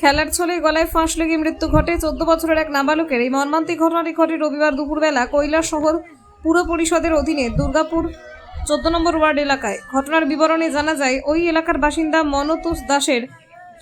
খেলার ছলে গলায় ফাঁস লেগে মৃত্যু ঘটে। চোদ্দ বছরের এক নাবালকের এই মর্মান্তিক ঘটনাটি ঘটে রবিবার দুপুরবেলা কৈলাস শহর পুর পরিষদের অধীনে দুর্গাপুর চোদ্দ নম্বর ওয়ার্ড এলাকায়। ঘটনার বিবরণে জানা যায়, ওই এলাকার বাসিন্দা মনতুষ দাসের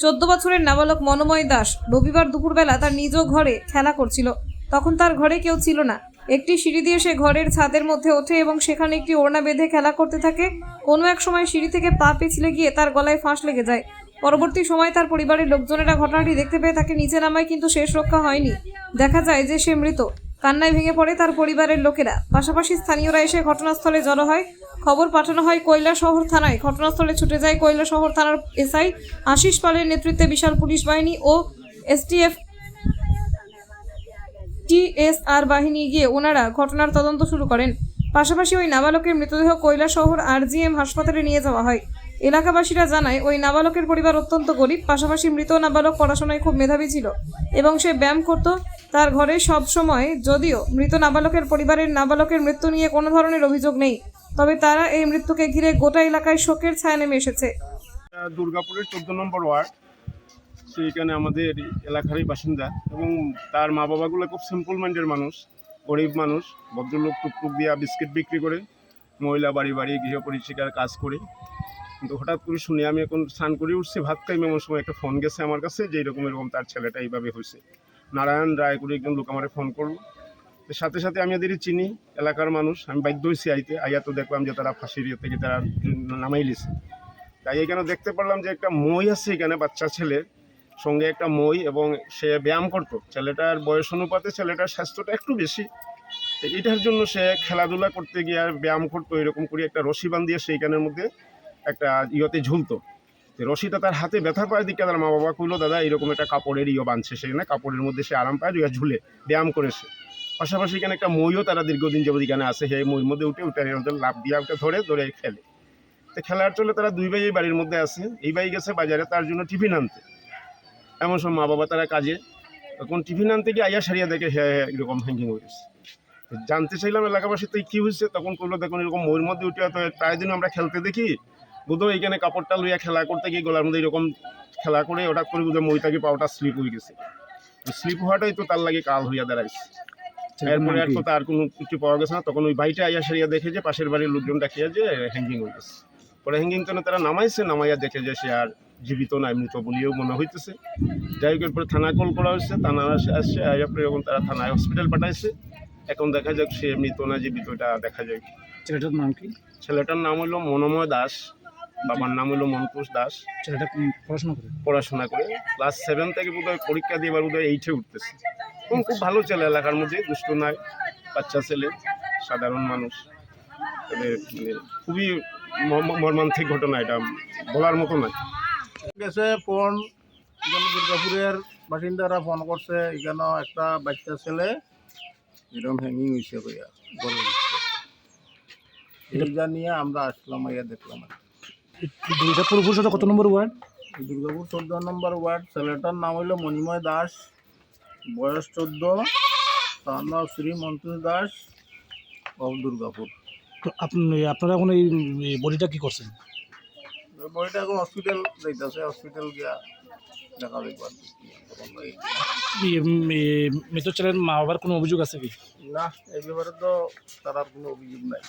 চোদ্দ বছরের নাবালক মনোময় দাস রবিবার দুপুরবেলা তার নিজ ঘরে খেলা করছিল। তখন তার ঘরে কেউ ছিল না। একটি সিঁড়ি দিয়ে সে ঘরের ছাদের মধ্যে ওঠে এবং সেখানে একটি ওড়না বেঁধে খেলা করতে থাকে। কোনো এক সময় সিঁড়ি থেকে পা পিছলে গিয়ে তার গলায় ফাঁস লেগে যায়। পরবর্তী সময় তার পরিবারের লোকজনেরা ঘটনাটি দেখতে পেয়ে তাকে নিচে নামায় কিন্তু শেষ রক্ষা হয়নি। দেখা যায় যে সে মৃত। কান্নায় ভেঙে পড়ে তার পরিবারের লোকেরা। পাশাপাশি স্থানীয়রা এসে ঘটনাস্থলে জড়ো হয়। খবর পাঠানো হয় কয়লা শহর থানায়। ঘটনাস্থলে ছুটে যায় শহর থানার এসআই আশিস পালের নেতৃত্বে বিশাল পুলিশ বাহিনী ও এসটিএফ টিএসআর বাহিনী গিয়ে ওনারা ঘটনার তদন্ত শুরু করেন। পাশাপাশি ওই নাবালকের মৃতদেহ কৈলা শহর আরজিএম হাসপাতালে নিয়ে যাওয়া হয়। এলাকাবাসীরা জানায়, ওই নাবালকের পরিবার অত্যন্ত গরিব, পাশাপাশি মৃত নাবালক পড়াশোনায় খুব মেধাবী ছিল এবং সে ব্যায়াম করত। তার ঘরে সব সময় যদিও মৃত নাবালকের পরিবারের নাবালকের মৃত্যু নিয়ে কোনো ধরনের অভিযোগ নেই, তবে তারা এই মৃত্যুকে ঘিরে গোটা এলাকায় শোকের ছায়া নেমে এসেছে। দুর্গাপুরের চোদ্দ নম্বর ওয়ার্ড। সেইখানে আমাদের এলাকারই বাসিন্দা এবং তার মা বাবাগুলো খুব সিম্পল মাইন্ডের মানুষ, গরিব মানুষ, ভদ্রলোক টুকটুক দিয়া বিস্কিট বিক্রি করে, মহিলা বাড়ি বাড়ি গৃহ পরিচিকার কাজ করে। কিন্তু হঠাৎ করে শুনে আমি এখন স্নান করে উঠছি, ভাত খাই এমন সময় একটা ফোন গেছে আমার কাছে যে এরকম এরকম তার ছেলেটা এইভাবে হয়েছে নারায়ণ রায় করে একজন লোক আমার ফোন করল। সাথে সাথে আমি এদের চিনি, এলাকার মানুষ, আমি বাধ্য হয়েছি আইতে। আইয়া তো দেখলাম যে তারা ফাঁসির ইয়ে থেকে তারা নামাই লিছে। তাই এখানে দেখতে পারলাম যে একটা মই আছে এখানে, বাচ্চা ছেলে সঙ্গে একটা মই এবং সে ব্যায়াম করতো। ছেলেটার বয়স অনুপাতে ছেলেটার স্বাস্থ্যটা একটু বেশি। এটার জন্য সে খেলাধুলা করতে গিয়ে আর ব্যায়াম করতো, এরকম করে একটা রশি বান্ধিয়ে সেইখানের মধ্যে একটা ইয়েতে ঝুলতো। রশিটা তার হাতে ব্যথা পায় দিকে তার মা বাবা কইলো, দাদা, এরকম একটা কাপড়ের ইয়ে বাঁধছে সেখানে কাপড়ের মধ্যে সে আরাম পায় ইয়ে ঝুলে ব্যায়াম করেছে পাশাপাশি এখানে একটা মইও তারা দীর্ঘদিন যাবত এখানে আসে সেই মইয়ের মধ্যে উঠে উঠে মধ্যে লাভ দিয়ে ওটা ধরে ধরে খেলে। তো খেলার চলে তারা দুই ভাই বাড়ির মধ্যে আসে এই ভাই গেছে বাজারে, তার জন্য টিফিন আনতে। এমন সব মা বাবা তারা কাজে তখন টিফিন আনতে গিয়ে আইয়া সারিয়া দেখে হ্যাঁ হ্যাঁ এরকম হ্যাঙ্গিং হয়ে গেছে। তো জানতে চাইলাম এলাকাবাসী তো কী হয়েছে? তখন করল দেখুন এরকম মইয়ের মধ্যে উঠে তো প্রায় দিন আমরা খেলতে দেখি। বোধহয় এইখানে কাপড়টা লইয়া খেলা করতে গিয়ে গলার মধ্যে এরকম খেলা করে হঠাৎ করে বোধহয় মইটাকে পাওয়াটা স্লিপ হয়ে গেছে। স্লিপ হওয়াটাই তো তার লাগে কাল হইয়া দাঁড়াইছে। এরপরে আর তো তার কোনো কিছু পাওয়া গেছে না। তখন ওই বাড়িটা আইয়া সারিয়া দেখে যে পাশের বাড়ির লোকজন ডাকিয়া যে হ্যাঙ্গিং হয়ে গেছে। পরে হ্যাঙ্গিং তো তারা নামাইছে নামাইয়া দেখে যে সে আর জীবিত নাই মৃত বলিও মনে হইতেছে। যাই হোক এরপরে থানা কল করা হয়েছে থানা আসে আসছে এরপরে এখন তারা থানায় হসপিটাল পাঠাইছে এখন দেখা যাক সে মৃত না জীবিত এটা দেখা যায় ছেলেটার নাম কি? ছেলেটার নাম হলো মনোময় দাস বাবার নাম হলো মনকুশ দাস। ছেলেটা কি পড়াশোনা করে? পড়াশোনা করে। ক্লাস সেভেন থেকে বোধহয় পরীক্ষা দিয়ে এবার বোধহয় এইটে উঠতেছে। এবং খুব ভালো ছেলে এলাকার মধ্যে দুষ্ট নয় বাচ্চা ছেলে সাধারণ মানুষ। মানে খুবই মর্মান্তিক ঘটনা এটা বলার মতো নয় গেছে ফোন এখানে দুর্গাপুরের বাসিন্দারা ফোন করছে এখানে একটা বাচ্চা ছেলে এরকম হ্যাঙ্গিং হয়েছে কইয়া গরুর ভিতরে। এইটা নিয়ে আমরা আসলাম ইয়া দেখলাম। দুর্গাপুর পরিষদ কত নম্বর ওয়ার্ড দুর্গাপুর চোদ্দ নম্বর ওয়ার্ড ছেলেটার নাম হইল মণিময় দাস বয়স চোদ্দ তার নাম শ্রী মন্তুষ দাস অফ দুর্গাপুর আপনারা এখন এই বডিটা কি করছেন? বডিটা এখন হসপিটাল যাইতেছে হসপিটাল গিয়া দেখা মৃত ছেলের মা বাবার কোনো অভিযোগ আছে কি? না এই ব্যাপারে তো তার কোনো অভিযোগ নাই।